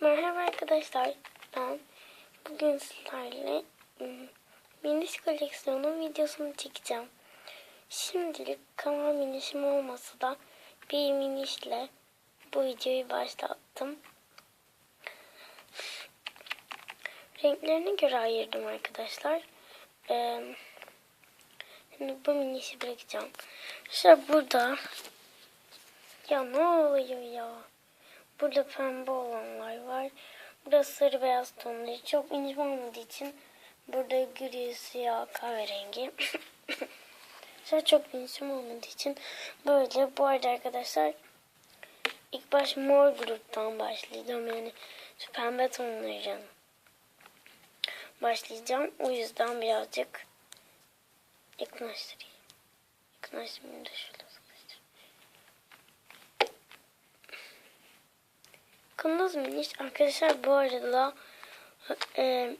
Merhaba arkadaşlar. Ben bugün sizlerle ım, miniş koleksiyonun videosunu çekeceğim. Şimdilik kanal minişim olmasa da bir minişle bu videoyu başlattım. Renklerine göre ayırdım arkadaşlar. Ee, şimdi bu minişi bırakacağım. İşte burada ya ne oluyor ya? Burada pembe olanlar var. Burada sarı beyaz tonları çok ince olmadığı için burada gri, siyah, kahverengi. Şöyle çok ince olmadığı için böyle. Bu arada arkadaşlar ilk baş mor gruptan başlayacağım. Yani şu pembe tonların başlayacağım. O yüzden birazcık yakınlaştırayım. Yakınlaştırmayayım da şöyle yakınlaştırayım. Kunduz Miniş arkadaşlar bu arada e,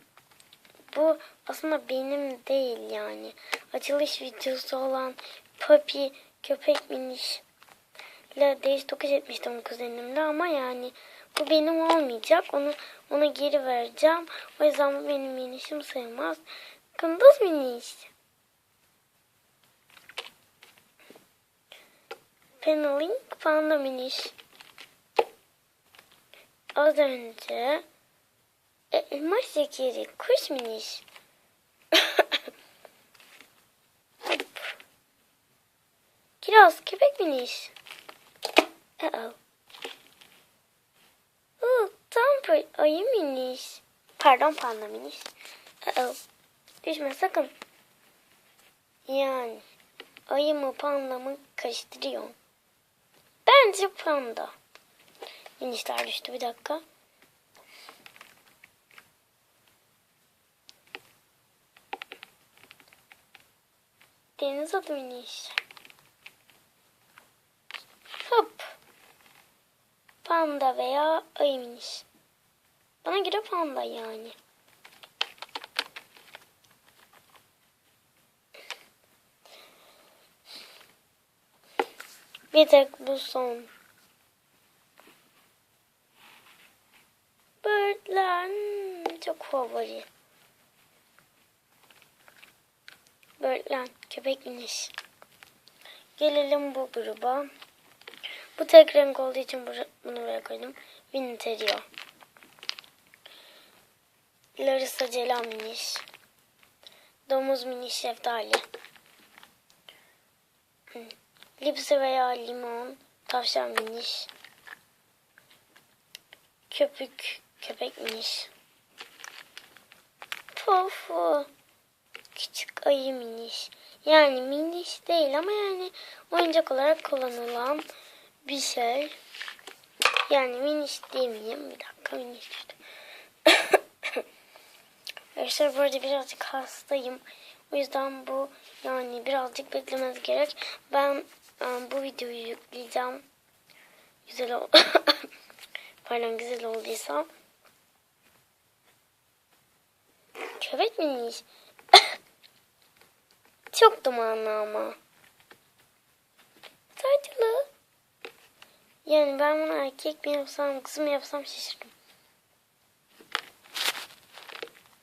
bu aslında benim değil yani. Açılış videosu olan Puppy köpek miniş ile değiş tokuş etmiştim kuzenimle ama yani bu benim olmayacak. Onu ona geri vereceğim. O yüzden bu benim minişim sayılmaz. Kunduz miniş. Paneling panda miniş. Az önce e, elmas şekeri kuş miniş. Kiraz köpek miniş. Uh-oh. Ooh, Thumper ayı miniş. Pardon panda miniş. Uh-oh. Düşme sakın. Yani ayı panda mı karıştırıyorum. Bence panda. Minişler düştü bir dakika. Deniz adı miniş. Hop. Panda veya ayı miniş. Bana göre panda yani. Bir tek bu son. Birdler çok favori. Birdler köpek miniş. Gelelim bu gruba. Bu tek renk olduğu için bunu buraya koydum. Winterio. Larissa Cela miniş. Domuz miniş şeftali. Lipsi veya limon. Tavşan miniş. Köpük köpek miniş. Pofu. Küçük ayı miniş. Yani miniş değil ama yani oyuncak olarak kullanılan bir şey. Yani miniş demeyeyim. Bir dakika miniş düştü. Arkadaşlar bu arada birazcık hastayım. O yüzden bu yani birazcık beklemeniz gerek. Ben um, bu videoyu yükleyeceğim. Güzel ol Pardon güzel olduysa. Köpek miniş. Çok dumanlı ama. Tatlı. Yani ben bunu erkek mi yapsam, kız mı yapsam şaşırdım.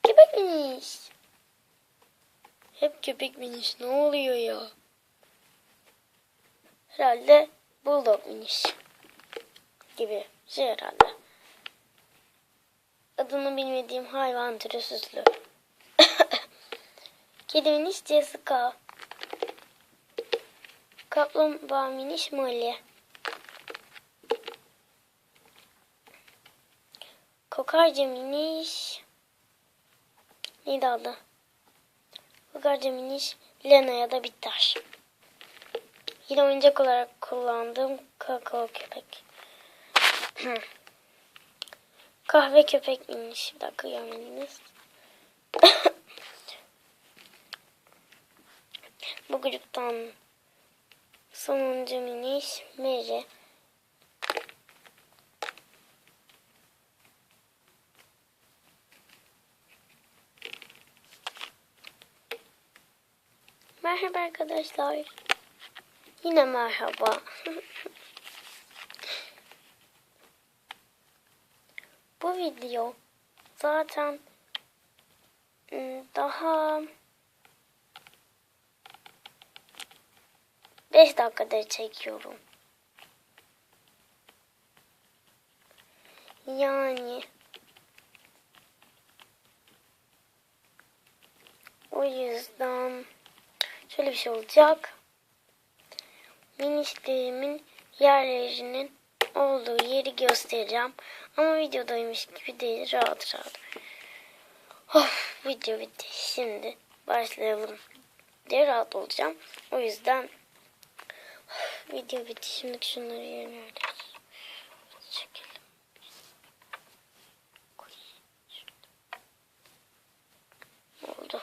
Köpek miniş. Hep köpek miniş. Ne oluyor ya? Herhalde bulldog miniş. Gibi şey herhalde. Adını bilmediğim hayvan türü süslü. Kedi miniş Jessica. Kaplumbağa miniş Molly. Kokarca miniş. Neydi adı? Kokarca miniş Lena ya da Bitter. Yine oyuncak olarak kullandığım kakao köpek. Kahve köpek miniş. Bir dakika görmediniz. Bu gruptan sonuncu miniş Mary. Merhaba arkadaşlar. Yine merhaba. bu video zaten ım, daha 5 dakikadır çekiyorum. Yani o yüzden şöyle bir şey olacak. Minişlerimin yerlerinin olduğu yeri göstereceğim. Ama videodaymış gibi değil. Rahat rahat. Of video bitti. Şimdi başlayalım diye rahat olacağım. O yüzden of, video bitti. Şimdi şunları yerine. Çekelim. Oldu.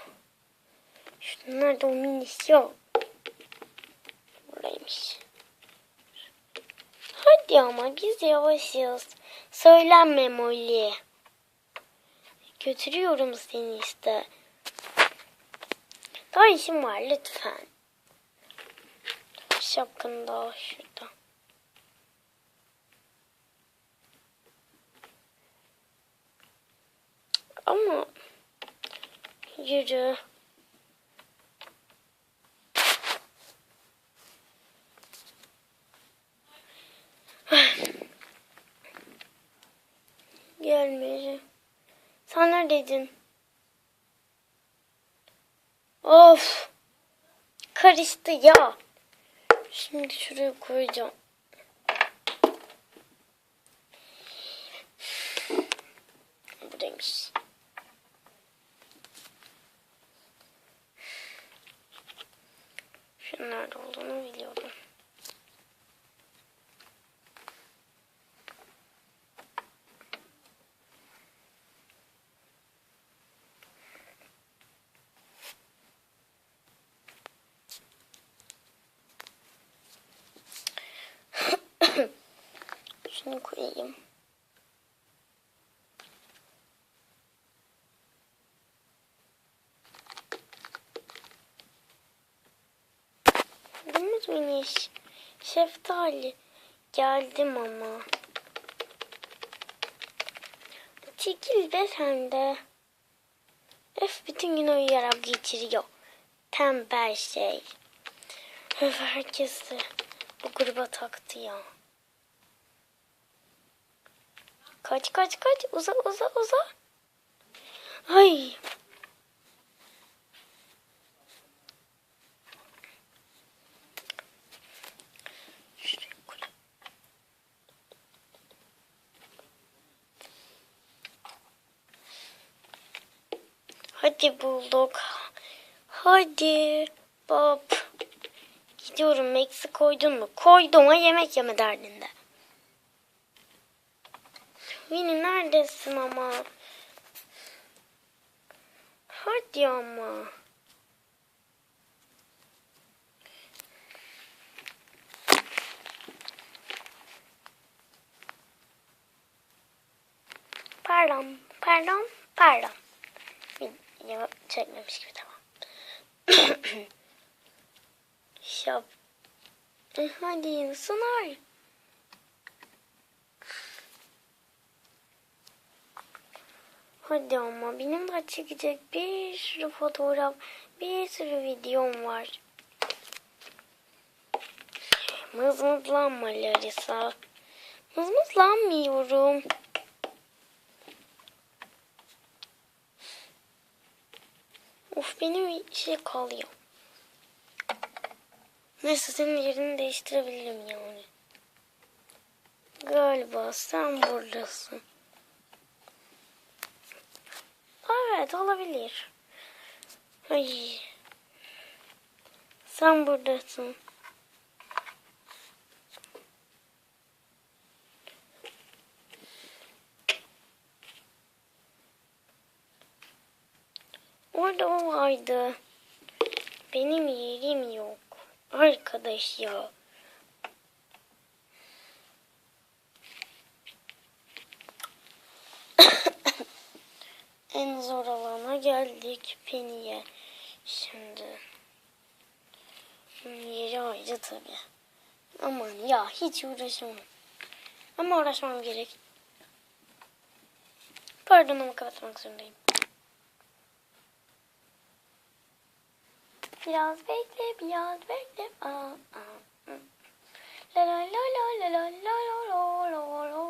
Şunlar da o minis yok. Buradaymış. Hadi ama biz yavaşız. Söylenme Molly. Götürüyorum seni işte. Daha işim var lütfen. Şapkanı da şurada. Ama yürü. Sen neredeydin? Of. Karıştı ya. Şimdi şuraya koyacağım. Buradaymış. Nerede olduğunu koyayım. Demir miniş. Şeftali. Geldim ama. Çekil de sen de. Öf bütün gün uyuyarak geçiriyor. Tembel şey. Öf herkesi bu gruba taktı ya. Kaç kaç kaç. Uza uza uza. Ay. Hadi bulduk. Hadi. Bob. Gidiyorum. Max'i koydun mu? Koydum. Ha yemek yeme derdinde. Winnie neredesin ama? Hadi ama. Pardon, pardon, pardon. Video çekmemiş gibi tamam. Şap. E, Hadi Sunar. Hadi ama benim de çekecek bir sürü fotoğraf, bir sürü videom var. Mızmızlanma Larissa. Mızmızlanmıyorum. Of benim şey kalıyor. Neyse senin yerini değiştirebilirim yani. Galiba sen buradasın. Evet olabilir. Ay. Sen buradasın. Orada o vardı. Benim yerim yok. Arkadaş ya. En zor alana geldik Penny'e. Şimdi hmm, yeri ayrı tabi. Aman ya hiç uğraşamam. Ama uğraşmam gerek. pardon ama kapatmak zorundayım. Biraz bekle, biraz bekle. Aa, aa. La la la la la la la la la la la.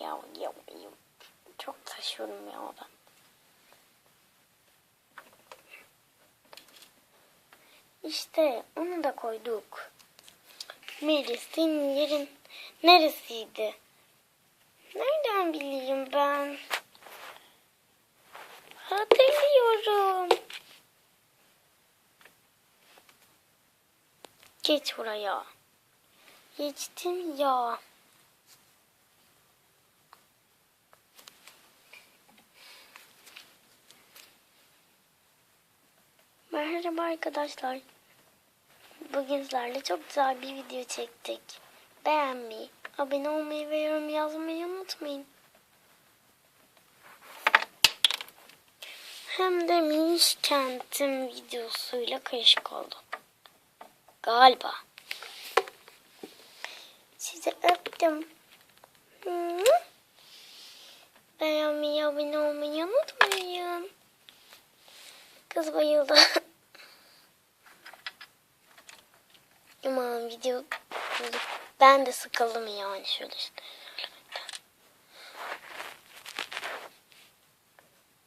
Ya ya ya. Çok taşıyorum ya ben. İşte onu da koyduk. Melis'in yerin neresiydi? Nereden bileyim ben? Hatırlıyorum. Geç buraya. Geçtim ya. Merhaba arkadaşlar. Bugün sizlerle çok güzel bir video çektik. Beğenmeyi, abone olmayı ve yorum yazmayı unutmayın. Hem de Miniş Kent'in videosuyla karışık oldu. Galiba. Sizi öptüm. Beğenmeyi, abone olmayı unutmayın. Kız bayıldı. Aman video ben de sıkıldım yani şöyle işte.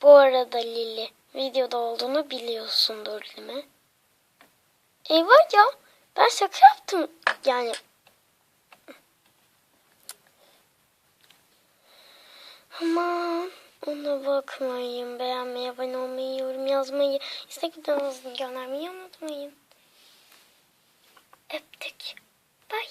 Bu arada Lili videoda olduğunu biliyorsundur değil mi? Eyvah ya ben şaka yaptım yani. Aman ona bakmayın. Beğenmeyi, abone olmayı, yorum yazmayı, Instagram'dan göndermeyi unutmayın. Öptük. Bay.